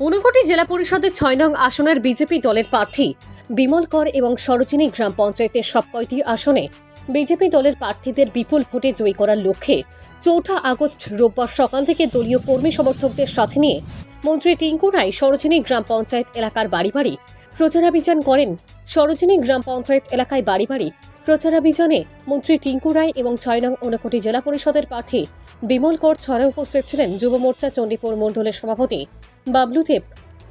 ঊনকোটি জেলা পরিষদের ছয় নং আসনের বিজেপি দলের প্রার্থী বিমল কর এবং সরোজিনী গ্রাম পঞ্চায়েতের সব কয়টি আসনে বিজেপি দলের প্রার্থীদের বিপুল ভোটে জয়ী করার লক্ষ্যে চৌঠা আগস্ট রোববার সকাল থেকে দলীয় কর্মী সমর্থকদের সাথে নিয়ে মন্ত্রী টিঙ্কু রায় সরোজিনী গ্রাম পঞ্চায়েত এলাকার বাড়ি বাড়ি প্রচারাভিযান করেন। সরোজিনী গ্রাম পঞ্চায়েত এলাকায় বাড়ি বাড়ি প্রচারাভিযানে মন্ত্রী টিঙ্কু রায় এবং ছয় নং ঊনকোটি জেলা পরিষদের প্রার্থী বিমল কর ছড়া উপস্থিত ছিলেন যুব মোর্চা চণ্ডীপুর মণ্ডলের সভাপতি বাবলু দেব,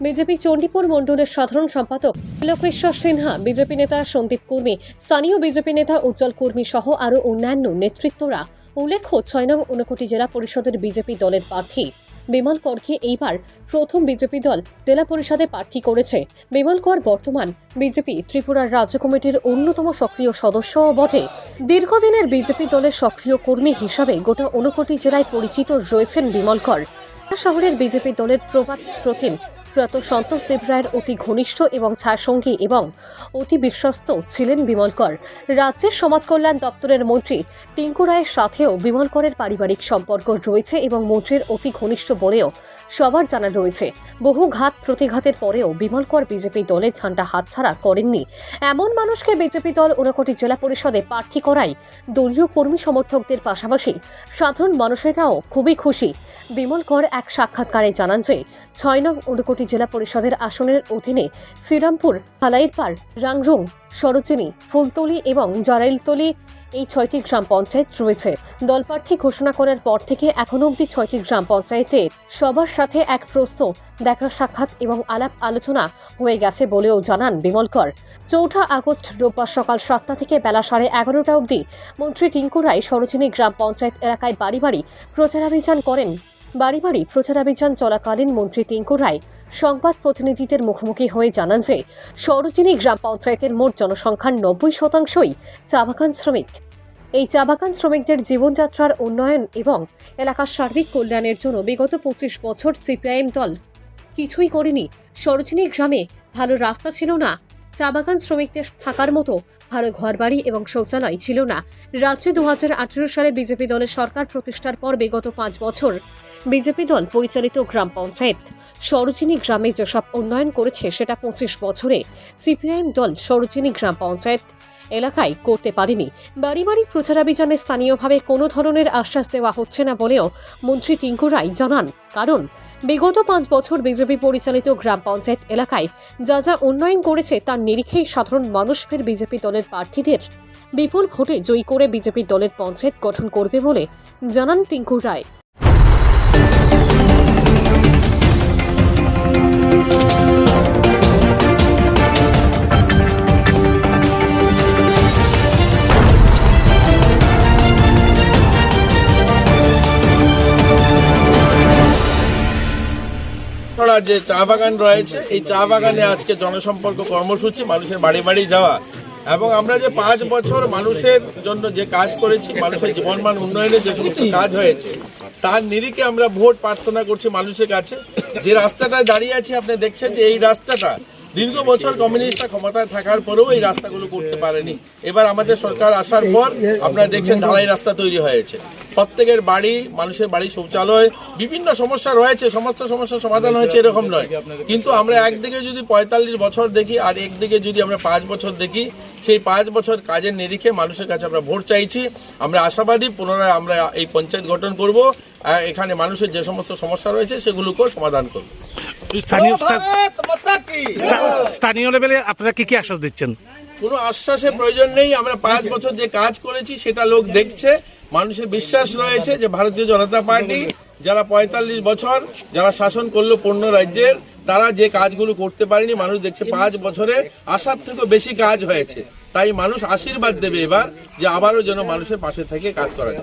বিজেপি চণ্ডীপুর মণ্ডলের সাধারণ সম্পাদক লোকেশ্বর সিনহা, বিজেপি নেতা সন্দীপ কুর্মী, স্থানীয় বিজেপি নেতা উজ্জ্বল কুর্মী সহ আরও অন্যান্য নেতৃত্বরা। উল্লেখ্য, ছয় নং ঊনকোটি জেলা পরিষদের বিজেপি দলের প্রার্থী বিমল করকে এইবার প্রথম বিজেপি দল জেলা পরিষদে প্রার্থী করেছে। বিমল কর বর্তমান বিজেপি ত্রিপুরার রাজ্য কমিটির অন্যতম সক্রিয় সদস্যও বটে। দীর্ঘদিনের বিজেপি দলের সক্রিয় কর্মী হিসাবে গোটা ঊনকোটি জেলায় পরিচিত রয়েছেন বিমল কর। শহরের বিজেপি দলের প্রভাত প্রতিম প্রয়াত সন্তোষ দেবরায়ের অতি ঘনিষ্ঠ এবং ছায়াসঙ্গী এবং অতি বিশ্বস্ত ছিলেন বিমল কর রাজ্যের সমাজ কল্যাণ দপ্তরের মন্ত্রী টিঙ্কু রায়ের সাথেও বিমল করের পারিবারিক সম্পর্ক রয়েছে এবং মন্ত্রীর অতি ঘনিষ্ঠ বলেও সবার জানা রয়েছে। বহু ঘাত প্রতিঘাতের পরেও বিমল কর বিজেপি দলের ঝান্ডা হাতছাড়া করেননি। এমন মানুষকে বিজেপি দল ঊনকোটি জেলা পরিষদে প্রার্থী করায় দলীয় কর্মী সমর্থকদের পাশাপাশি সাধারণ মানুষেরাও খুবই খুশি। বিমল কর এক সাক্ষাৎকারে জানান যে, ছয় নং ঊনকোটি জেলা পরিষদের আসনের অধীনে শ্রীরামপুর হালাইরপাড় রাংরুং, সরোজিনী, ফুলতলি এবং জারাইলতলি এই ছয়টি গ্রাম পঞ্চায়েত রয়েছে। দল প্রার্থী ঘোষণা করার পর থেকে এখনও অবধি ছয়টি গ্রাম পঞ্চায়েতে সবার সাথে এক প্রস্ত দেখা, সাক্ষাৎ এবং আলাপ আলোচনা হয়ে গেছে বলেও জানান বিমল কর চৌঠা আগস্ট রোববার সকাল সাতটা থেকে বেলা সাড়ে এগারোটা অবধি মন্ত্রী টিঙ্কু রায় গ্রাম পঞ্চায়েত এলাকায় বাড়ি বাড়ি প্রচারাভিযান করেন। বাড়ি বাড়ি প্রচারাভিযান চলাকালীন মন্ত্রী টিঙ্কু রায় সংবাদ প্রতিনিধিদের মুখোমুখি হয়ে জানান যে, সরোজিনী গ্রাম পঞ্চায়েতের মোট জনসংখ্যার নব্বই শতাংশই চা বাগান শ্রমিক। এই চা বাগান শ্রমিকদের জীবনযাত্রার উন্নয়ন এবং এলাকার সার্বিক কল্যাণের জন্য বিগত পঁচিশ বছর সিপিআইএম দল কিছুই করেনি। সরোজিনী গ্রামে ভালো রাস্তা ছিল না চা বাগান শ্রমিকদের থাকার মতো ভালো ঘরবাড়ি এবং শৌচালয় ছিল না। রাজ্যে দু হাজার আঠেরো সালে বিজেপি দলের সরকার প্রতিষ্ঠার পর বিগত পাঁচ বছর বিজেপি দল পরিচালিত গ্রাম পঞ্চায়েত। সরোজিনী গ্রামে যেসব উন্নয়ন করেছে, সেটা পঁচিশ বছরে সিপিআইএম দল সরোজিনী গ্রাম পঞ্চায়েত এলাকায় করতে পারেনি। বাড়ি বাড়ি প্রচারাভিযানে স্থানীয়ভাবে কোনো ধরনের আশ্বাস দেওয়া হচ্ছে না বলেও মন্ত্রী টিঙ্কু রায় জানান। কারণ, বিগত পাঁচ বছর বিজেপি পরিচালিত গ্রাম পঞ্চায়েত এলাকায় যা যা উন্নয়ন করেছে তার নিরিখেই সাধারণ মানুষ ফের বিজেপি দলের প্রার্থীদের বিপুল ভোটে জয়ী করে বিজেপি দলের পঞ্চায়েত গঠন করবে বলে জানান টিঙ্কু রায়। যে চা বাগান রয়েছে এই চা বাগানে আজকে জনসম্পর্ক কর্মসূচি মানুষের বাড়ি বাড়ি যাওয়া এবং আমরা যে পাঁচ বছর মানুষের জন্য যে কাজ করেছি, মানুষের জীবনমান উন্নয়নের যে সমস্ত কাজ হয়েছে, তার নিরিখে আমরা ভোট প্রার্থনা করছি মানুষের কাছে। যে রাস্তাটায় দাঁড়িয়ে আছি, আপনি দেখছেন যে এই রাস্তাটা দীর্ঘ বছর কমিউনিস্টরা ক্ষমতায় থাকার পরেও এই রাস্তাগুলো করতে পারেনি। এবার আমাদের সরকার আসার পর আপনারা দেখছেন ঢালাই রাস্তা তৈরি হয়েছে। প্রত্যেকের বাড়ি, মানুষের বাড়ি শৌচালয়, বিভিন্ন সমস্যা রয়েছে, সমস্ত সমস্যার সমাধান হয়েছে, এরকম নয়। কিন্তু আমরা একদিকে যদি পঁয়তাল্লিশ বছর দেখি, আর একদিকে যদি আমরা পাঁচ বছর দেখি সেই পাঁচ বছর কাজের নিরিখে মানুষের কাছে আমরা ভোট চাইছি। আমরা আশাবাদী পুনরায় আমরা এই পঞ্চায়েত গঠন করব। এখানে মানুষের যে সমস্ত সমস্যা রয়েছে সেগুলোকেও সমাধান করব। স্থানীয় স্থা- স্থা- স্থানীয় লেভেলে আপনারা কি কি আশ্বাস দিচ্ছেন? কোনো আশ্বাসের প্রয়োজন নেই। আমরা পাঁচ বছর যে কাজ করেছি সেটা লোক দেখছে। মানুষের বিশ্বাস রয়েছে যে ভারতীয় জনতা পার্টি যারা পঁয়তাল্লিশ বছর যারা শাসন করল পূর্ণ রাজ্যের তারা যে কাজগুলো করতে পারেনি, মানুষ দেখছে পাঁচ বছরে আসার থেকেও বেশি কাজ হয়েছে। তাই মানুষ আশীর্বাদ দেবে এবার যে আবারও যেন মানুষের পাশে থেকে কাজ করা যায়।